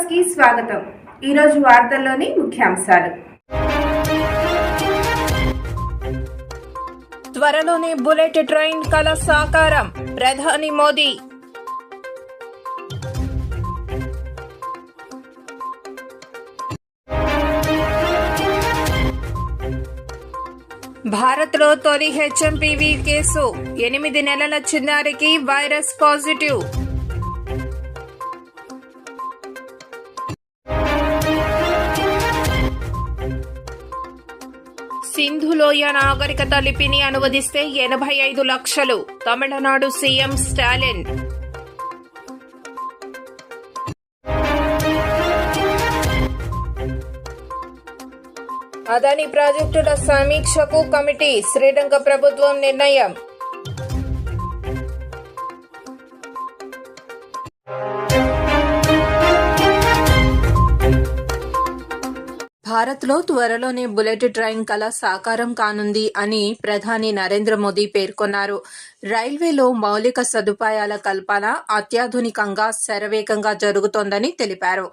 న్యూస్కి స్వాగతం. ఈరోజు వార్తల్లోని ముఖ్యాంశాలు. త్వరలోనే బుల్లెట్ ట్రైన్ కల సాకారం. ప్రధాని మోదీ. భారత్లో తొలి హెచ్ఎంపీవీ కేసు. ఎనిమిది నెలల చిన్నారికి వైరస్ పాజిటివ్. సింధులోయ నాగరికత లిపిని అనువదిస్తే ఎనభై ఐదు లక్షలు. తమిళనాడు సీఎం స్టాలిన్. అదాని ప్రాజెక్టుల సమీక్షకు కమిటీ శ్రీలంక ప్రభుత్వం నిర్ణయం. భారత్లో త్వరలోనే బుల్లెట్ ట్రైన్ కళ సాకారం కానుంది అని ప్రధాని నరేంద్ర మోదీ పేర్కొన్నారు. రైల్వేలో మౌలిక సదుపాయాల కల్పన అత్యాధునికంగా శరవేగంగా జరుగుతోందని తెలిపారు.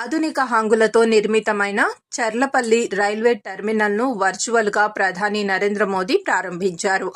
ఆధునిక హంగులతో నిర్మితమైన చర్లపల్లి రైల్వే టెర్మినల్ను వర్చువల్గా ప్రధాని నరేంద్ర మోదీ ప్రారంభించారు.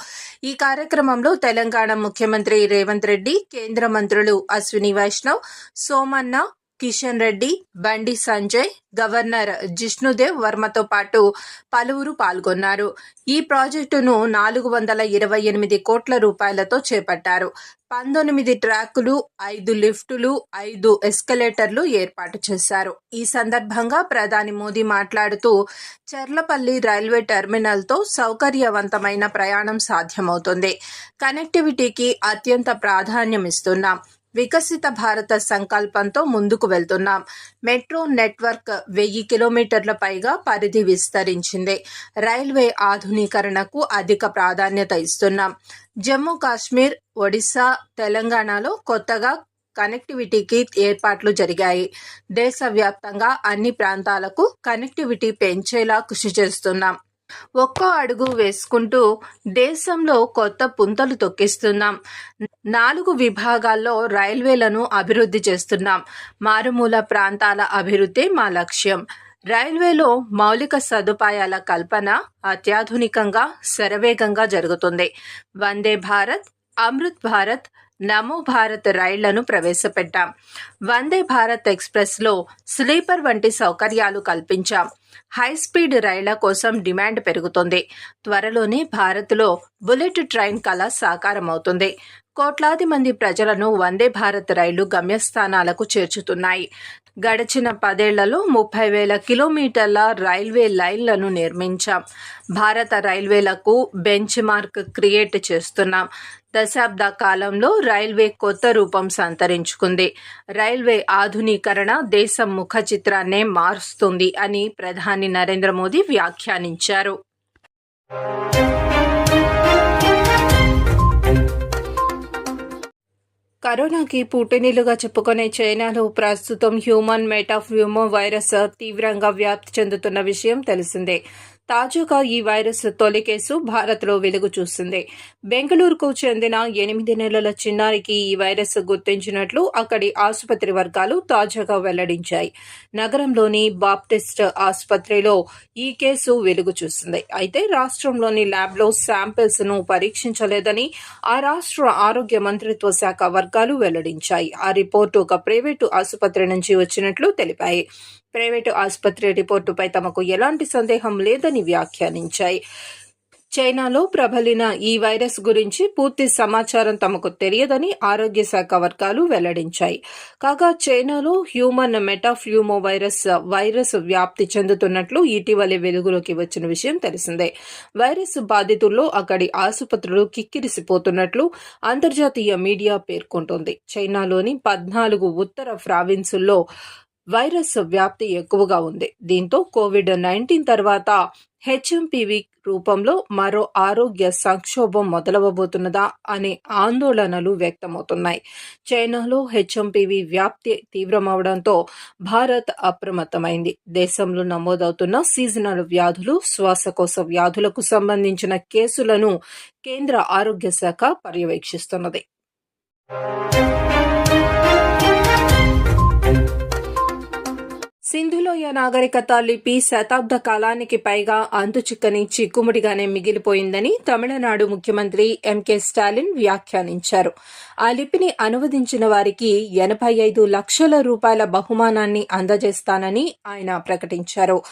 ఈ కార్యక్రమంలో తెలంగాణ ముఖ్యమంత్రి రేవంత్ రెడ్డి కేంద్ర మంత్రులు అశ్విని వైష్ణవ్ సోమన్న కిషన్ రెడ్డి బండి సంజయ్ గవర్నర్ జిష్ణుదేవ్ వర్మతో పాటు పలువురు పాల్గొన్నారు. ఈ ప్రాజెక్టును నాలుగు వందల ఇరవై ఎనిమిది కోట్ల రూపాయలతో చేపట్టారు. పంతొమ్మిది ట్రాకులు ఐదు లిఫ్టులు ఐదు ఎస్కలేటర్లు ఏర్పాటు చేశారు. ఈ సందర్భంగా ప్రధాని మోదీ మాట్లాడుతూ చెర్లపల్లి రైల్వే టెర్మినల్తో సౌకర్యవంతమైన ప్రయాణం సాధ్యమవుతుంది. కనెక్టివిటీకి అత్యంత ప్రాధాన్యం ఇస్తున్నాం వికసిత భారత సంకల్పంతో ముందుకు వెళ్తున్నాం. మెట్రో నెట్వర్క్ వెయ్యి కిలోమీటర్ల పైగా పరిధి విస్తరించింది. రైల్వే ఆధునీకరణకు అధిక ప్రాధాన్యత ఇస్తున్నాం. జమ్మూ కాశ్మీర్ ఒడిశా తెలంగాణలో కొత్తగా కనెక్టివిటీకి ఏర్పాట్లు జరిగాయి. దేశవ్యాప్తంగా అన్ని ప్రాంతాలకు కనెక్టివిటీ పెంచేలా కృషి చేస్తున్నాం. ఒక్కో అడుగు వేసుకుంటూ దేశంలో కొత్త పుంతలు తొక్కిస్తున్నాం. నాలుగు విభాగాల్లో రైల్వేలను అభివృద్ధి చేస్తున్నాం. మారుమూల ప్రాంతాల అభివృద్ధి మా లక్ష్యం. రైల్వేలో మౌలిక సదుపాయాల కల్పన అత్యాధునికంగా శరవేగంగా జరుగుతుంది. వందే భారత్ అమృత్ భారత్ నమో భారత్ రైళ్ళను ప్రవేశపెట్టాం. వందే భారత్ ఎక్స్ప్రెస్లో స్లీపర్ వంటి సౌకర్యాలు కల్పించాం. హై స్పీడ్ రైళ్ళ కోసం డిమాండ్ పెరుగుతుంది. త్వరలోనే భారత్లో బుల్లెట్ ట్రైన్ కళ సాకారమవుతుంది కోట్లాది మంది ప్రజలను వందే భారత్ రైళ్ళు గమ్యస్థానాలకు చేర్చుతున్నాయి. గడిచిన పదేళ్ళలో ముప్పై వేల కిలోమీటర్ల రైల్వే లైన్లను నిర్మించాం. భారత రైల్వేలకు బెంచ్ మార్క్ క్రియేట్ చేస్తున్నాం. దశాబ్ద కాలంలో రైల్వే కొత్త రూపం సంతరించుకుంది. రైల్వే ఆధునీకరణ దేశం ముఖ చిత్రాన్నే మారుస్తుంది అని ప్రధాని నరేంద్ర మోదీ వ్యాఖ్యానించారు. కరోనాకి పుట్టినీలుగా చెప్పుకునే చైనాలో ప్రస్తుతం హ్యూమన్ మెటాఫ్యూమో వైరస్ తీవ్రంగా వ్యాప్తి చెందుతున్న విషయం తెలిసిందే. తాజాగా ఈ వైరస్ తొలి కేసు భారత్లో వెలుగు చూసింది బెంగళూరుకు చెందిన ఎనిమిది నెలల చిన్నారికి ఈ వైరస్ గుర్తించినట్లు అక్కడి ఆసుపత్రి వర్గాలు తాజాగా వెల్లడించాయి. నగరంలోని బాప్టిస్ట్ ఆసుపత్రిలో ఈ కేసు వెలుగు చూసింది అయితే రాష్ట్రంలోని ల్యాబ్లో శాంపిల్స్ను పరీక్షించలేదని ఆ రాష్ట్ర ఆరోగ్య మంత్రిత్వ శాఖ వర్గాలు వెల్లడించాయి. ఆ రిపోర్టు ఒక ప్రైవేటు ఆసుపత్రి నుంచి వచ్చినట్లు తెలిపాయి. ప్రైవేటు ఆసుపత్రి రిపోర్టుపై తమకు ఎలాంటి సందేహం లేదని వ్యాఖ్యానించాయి. చైనాలో ప్రబలిన ఈ వైరస్ గురించి పూర్తి సమాచారం తమకు తెలియదని ఆరోగ్య శాఖ వర్గాలు వెల్లడించాయి. కాగా చైనాలో హ్యూమన్ మెటాఫ్యూమో వైరస్ వైరస్ వ్యాప్తి చెందుతున్నట్లు ఇటీవలే వెలుగులోకి వచ్చిన విషయం తెలిసిందే. వైరస్ బాధితుల్లో అక్కడి ఆసుపత్రులు కిక్కిరిసిపోతున్నట్లు అంతర్జాతీయ మీడియా పేర్కొంటోంది. చైనాలోని పద్నాలుగు ఉత్తర ప్రావిన్సుల్లో వైరస్ వ్యాప్తి ఎక్కువగా ఉంది. దీంతో కోవిడ్ నైన్టీన్ తర్వాత హెచ్ఎంపీవీ రూపంలో మరో ఆరోగ్య సంక్షోభం మొదలవబోతున్నదా అనే ఆందోళనలు వ్యక్తమవుతున్నాయి. చైనాలో హెచ్ఎంపీవీ వ్యాప్తి తీవ్రమవడంతో భారత్ అప్రమత్తమైంది. దేశంలో నమోదవుతున్న సీజనల్ వ్యాధులు శ్వాసకోశ వ్యాధులకు సంబంధించిన కేసులను కేంద్ర ఆరోగ్య శాఖ పర్యవేక్షిస్తున్నది. సింధులోయ నాగరికత లిపి శతాబ్ద కాలానికి పైగా అంతుచిక్కని చిక్కుముడిగానే మిగిలిపోయిందని తమిళనాడు ముఖ్యమంత్రి ఎంకే స్టాలిన్ వ్యాఖ్యానించారు. ఆ లిపిని అనువదించిన వారికి ఎనభై ఐదు లక్షల రూపాయల బహుమానాన్ని అందజేస్తానని ఆయన ప్రకటించారు.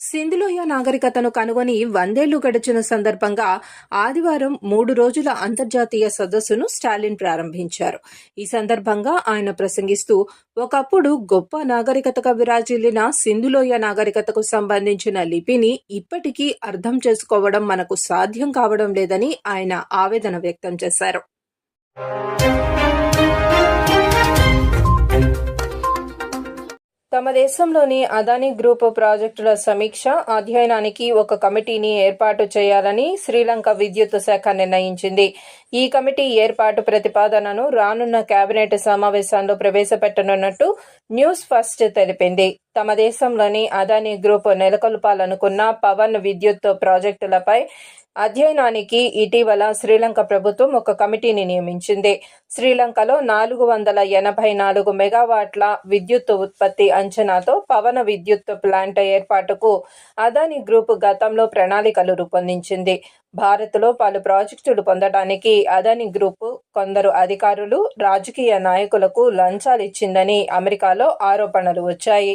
సింధులోయ నాగరికతను కనుగొని వందేళ్ళు గడిచిన సందర్భంగా ఆదివారం మూడు రోజుల అంతర్జాతీయ సదస్సును స్టాలిన్ ప్రారంభించారు. ఈ సందర్భంగా ఆయన ప్రసంగిస్తూ ఒకప్పుడు గొప్ప నాగరికతగా విరాజిల్లిన సింధులోయ నాగరికతకు సంబంధించిన లిపిని ఇప్పటికీ అర్థం చేసుకోవడం మనకు సాధ్యం కావడం లేదని ఆయన ఆవేదన వ్యక్తం చేశారు. తమ దేశంలోని అదానీ గ్రూప్ ప్రాజెక్టుల సమీక్ష అధ్యయనానికి ఒక కమిటీని ఏర్పాటు చేయాలని శ్రీలంక విద్యుత్ శాఖ నిర్ణయించింది. ఈ కమిటీ ఏర్పాటు ప్రతిపాదనను రానున్న కేబినెట్ సమావేశంలో ప్రవేశపెట్టనున్నట్టు న్యూస్ ఫస్ట్ తెలిపింది. తమ దేశంలోని అదానీ గ్రూప్ నెలకొల్పాలనుకున్న పవన్ విద్యుత్ ప్రాజెక్టులపై అధ్యయనానికి ఇటీవల శ్రీలంక ప్రభుత్వం ఒక కమిటీని నియమించింది. శ్రీలంకలో నాలుగు వందల ఎనభై నాలుగు మెగావాట్ల విద్యుత్ ఉత్పత్తి అంచనాతో పవన విద్యుత్ ప్లాంట్ ఏర్పాటుకు అదాని గ్రూప్ గతంలో ప్రణాళికలు రూపొందించింది. భారత్లో పలు ప్రాజెక్టులు పొందడానికి అదాని గ్రూప్ కొందరు అధికారులు రాజకీయ నాయకులకు లంచాలిచ్చిందని అమెరికాలో ఆరోపణలు వచ్చాయి.